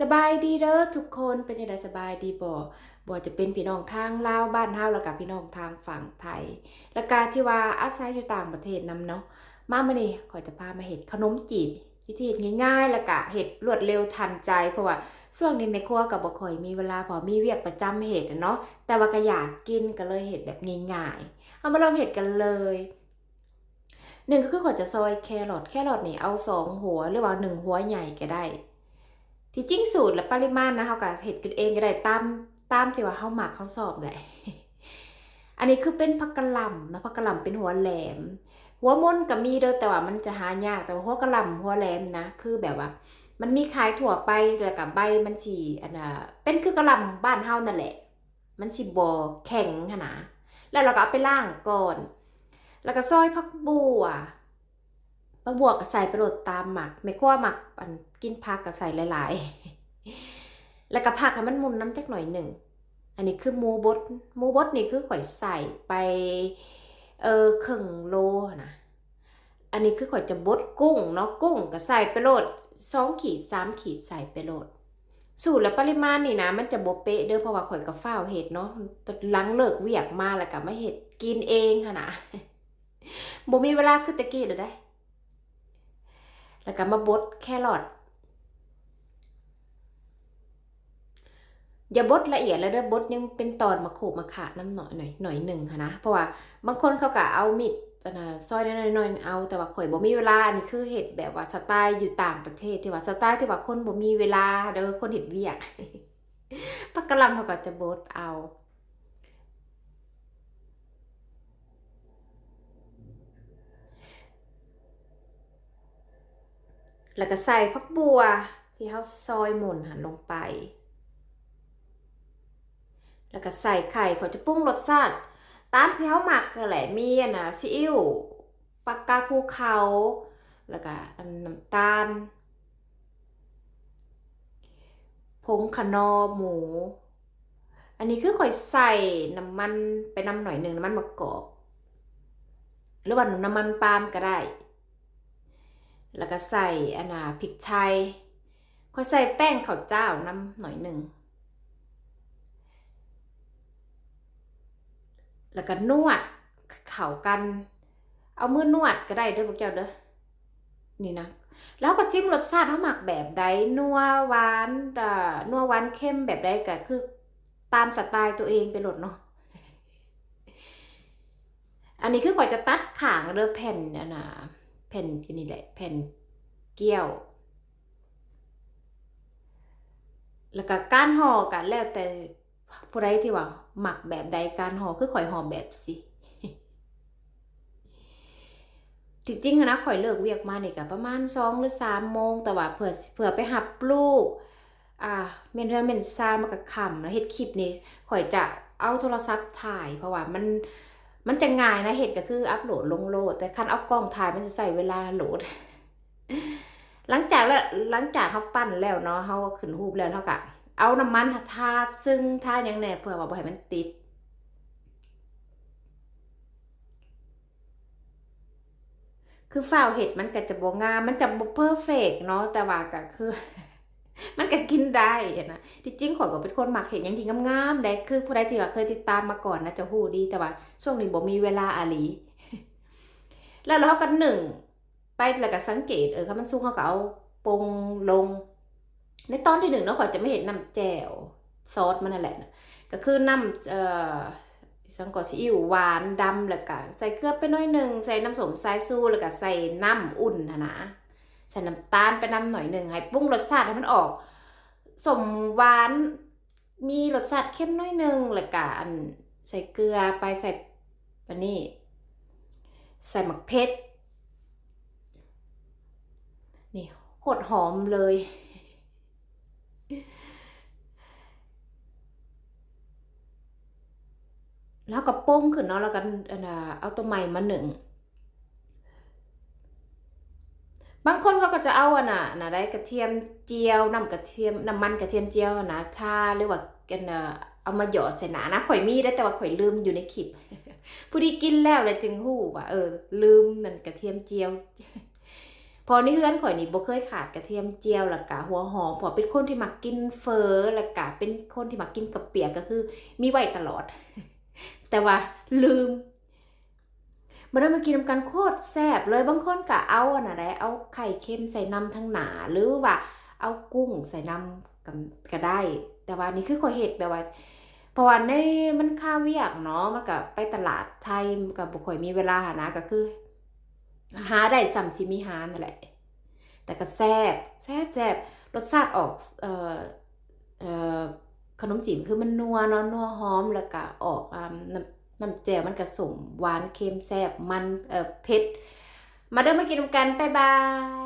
สบายดีเด้อทุกคนเป็นยังไงสบายดีบ่บ่จะเป็นพี่น้องทางลาวบ้านเฮาแล้วก็พี่น้องทางฝั่งไทย แล้วก็ที่ว่าอาศัยอยู่ต่างประเทศนํเนาะมามื้อนี้ขอจะพามาเฮ็ดขนมจีบวิธีเฮ็ดง่ายๆ แล้วก็เฮ็ดรวดเร็วทันใจเพราะว่าช่วงนี้แม่ครัวก็บ่ค่อยมีเวลาพอมีเวียกประจำเฮ็ดเนาะแต่ว่าก็อยากกินก็เลยเฮ็ดแบบง่ายๆเอามาเริ่มเฮ็ดกันเลยหนึ่งก็คือขอจะซอยแครอทแครอทนี่เอาสองหัวหรือว่าหนึ่งหัวใหญ่ก็ได้ ที่จริงสูตรและปริมาณนะเฮาก็เฮ็ดกันเองก็ได้ตามตามที่ว่าเฮามักเฮาชอบได้อันนี้คือเป็นผักกะหล่ำนะผักกะหล่ำเป็นหัวแหลม หัวม่นก็มีเด้อแต่ว่ามันจะหายากแต่ว่าหัวกะหล่ำหัวแหลมนะ คือแบบว่า มันมีขายทั่วไปแล้วก็ใบมันสิอันน่ะเป็นคือกระหล่ำบ้านเฮานั่นแหละ มันสิบ่แข็งหันนะแล้วเราก็เอาไปล้างก่อน แล้วก็ซอยผักบัว ผักบัวก็ใส่ไปโรดตามหมักไม่ครัวหมักอันกินผักก็ใส่หลายๆ แล้วก็ผักให้มันมุนน้ำจักหน่อยหนึ่ง อันนี้คือหมูบดหมูบดนี่คือข่อยใส่ไปเออครึ่งโลนะอันนี้คือข่อยจะบดกุ้งเนาะกุ้งก็ใส่ไปโลดสองขีดสามขีดใส่ไปโลดสูตรและปริมาณนี่นะ มันจะบ่เป๊ะเด้อเพราะว่าข่อยก็ฟ้าเฮ็ดเนาะตอนหลังเลิกเวียกมาแล้วก็มาเฮ็ดกินเองหั่นน่ะบ่มีเวลาคือตะกี้เด้อได้ แล้วก็มาบดแครอทอย่าบดละเอียดแล้วเด้อบดยังเป็นตอนมาโขกมาขาดน้ำหน่อยหน่อยหน่อยหนึ่งค่ะนะ เพราะว่าบางคนเขาก็เอามีดนะซอยน้อยหน่อยๆเอา แต่ว่าข่อยบ่มีเวลาอันนี้คือเฮ็ดแบบว่าสไตล์อยู่ต่างประเทศที่ว่าสไตล์ที่ว่าคนบ่มีเวลาเด้อคนเฮ็ดเวียกปักกะลำเขาก็จะบดเอา แล้วก็ใส่ผักบัวที่เขาซอยหมุนหันลงไป แล้วก็ใส่ไข่เขาจะปรุงรสชาติตามที่เขาหมักก็แหละมีอันนะซีอิ๊วปากกาภูเขา แล้วก็นน้ำตาลผงขนอหมู อันนี้คือข่อยใส่น้ำมันไปน้ำหน่อยหนึ่งน้ำมันมะกอก หรือว่าน้ำมันปาล์มก็ได้ แล้วก็ใส่อันน่ะพริกไทยค่อยใส่แป้งข้าวเจ้าน้ำหน่อยหนึ่ง แล้วก็นวดเข่ากัน เอามือนวดก็ได้เด้อพวกเจ้าเด้อ นี่นะ แล้วก็ชิมรสชาติเขาหมักแบบใด นัวหวานอ่านัวหวานเข้มแบบใดก็คือตามสไตล์ตัวเองไปหลดเนาะ อันนี้คือข่อยจะตัดขางเด้อแผ่นอันน่ะ แผ่นที่นี่แหละแผ่นเกี้ยว แล้วก็การห่อกันแล้วแต่ผู้ใดที่ว่าหมักแบบใดการห่อคือข่อยห่อแบบสิจริงๆนะข่อยเลิกเวียกมานี่ก็ประมาณสองหรือสามโมง แต่ว่าเผื่อเผื่อไปหับลูก อ่าเมนเทือนเมนซานมากับคำแล้วเฮ็ดคลิปนี่ข่อยจะเอาโทรศัพท์ถ่าย เพราะว่ามัน มันจะง่ายนะเห็ดก็คืออัพโหลดลงโหลด แต่คันเอากล้องถ่ายมันจะใส่เวลาโหลด หลังจากแล้วหลังจากเขาปั้นแล้วเนาะเขาก็ขึ้นรูปแล้วเท่ากับเอาน้ำมันทาซึ่งทาหยังแหน่เพื่อว่าบ่ให้มันติดคือฝ้าวเห็ดมันก็จะบ่งาม มันจะบ่เพอร์เฟกเนาะแต่ว่าก็คือ มันก็กินได้นะที่จริงข่อยก็เป็นคนมักเห็ดหยังที่งามๆได้คือผู้ใดที่ว่าเคยติดตามมาก่อนนะจะฮู้ดีแต่ว่าช่วงนี้บ่มีเวลาอาหลี แล้วเราก็หนึ่งไปแล้วก็สังเกตเออคันมันสุกเขาก็เอาปรุงลง ในตอนที่หนึ่งเนาะข่อยจะไม่เห็นน้ำแจ่วซอสมันนั่นแหละนะก็คือน้ำเอ่อสังกอซีอิ๊วหวานดำแล้วก็ใส่เกลือไปน้อยหนึ่งใส่น้ำสมสายชูแล้วก็ใส่น้ำอุ่นนะนะ ใส่น้ำตาลไปน้ำหน่อยหนึ่งให้ปรุงรสชาติให้มันออก สมหวานมีรสชาติเข้มน้อยหนึ่งแล้วก็อันใส่เกลือไปใส่อันนี้ใส่หมักเพชรนี่โคตรหอมเลย แล้วก็โป้งขึ้นเนาะแล้วก็อันเอาตัวใหม่มาหนึ่ง บางคนเขาก็จะเอาอันน่ะนะได้กระเทียมเจียวน้ำกระเทียมน้ำมันกระเทียมเจียวนะทาหรือว่ากันเอามาหยอดใส่หนานะข่อยมีได้แต่ว่าข่อยลืมอยู่ในคลิปผู้ที่กินแล้วเลยจึงหู้ว่าเออ ลืมนั่นกระเทียมเจียว พอในเฮือนข่อยนี่บ่เคยขาดกระเทียมเจียวแล้วก็หัวหอมพอเป็นคนที่มักกินเฟอแล้วก็เป็นคนที่มักกินกับเปียกก็คือ มีไว้ตลอด แต่ว่าลืม มาได้มากินน้ำกันโคตรแซ่บเลยบางคนก็เอาอันน่ะได้เอาไข่เค็มใส่น้ำทั้งหนาหรือว่าเอากุ้งใส่น้ำก็ได้ แต่ว่านี่คือข่อเฮ็ดแบบว่าเพราะว่าในมันค่าเวียกเนาะมันก็ไปตลาดไทยมันก็บ่ค่อยมีเวลาหานะก็คือ หาได้ซ้ำสิมีหานั่นแหละ แต่ก็แซ่บแซ่บแซ่บรสชาติออกเอ่อเอ่อขนมจีบคือมันนัวเนาะนัวหอมแล้วก็ออกอ่าน้ำ น้ำแจ่วมันกระสมหวานเค็มแซ่บมันเอ่อเผ็ดมาเด้อมากินกันบ๊ายบาย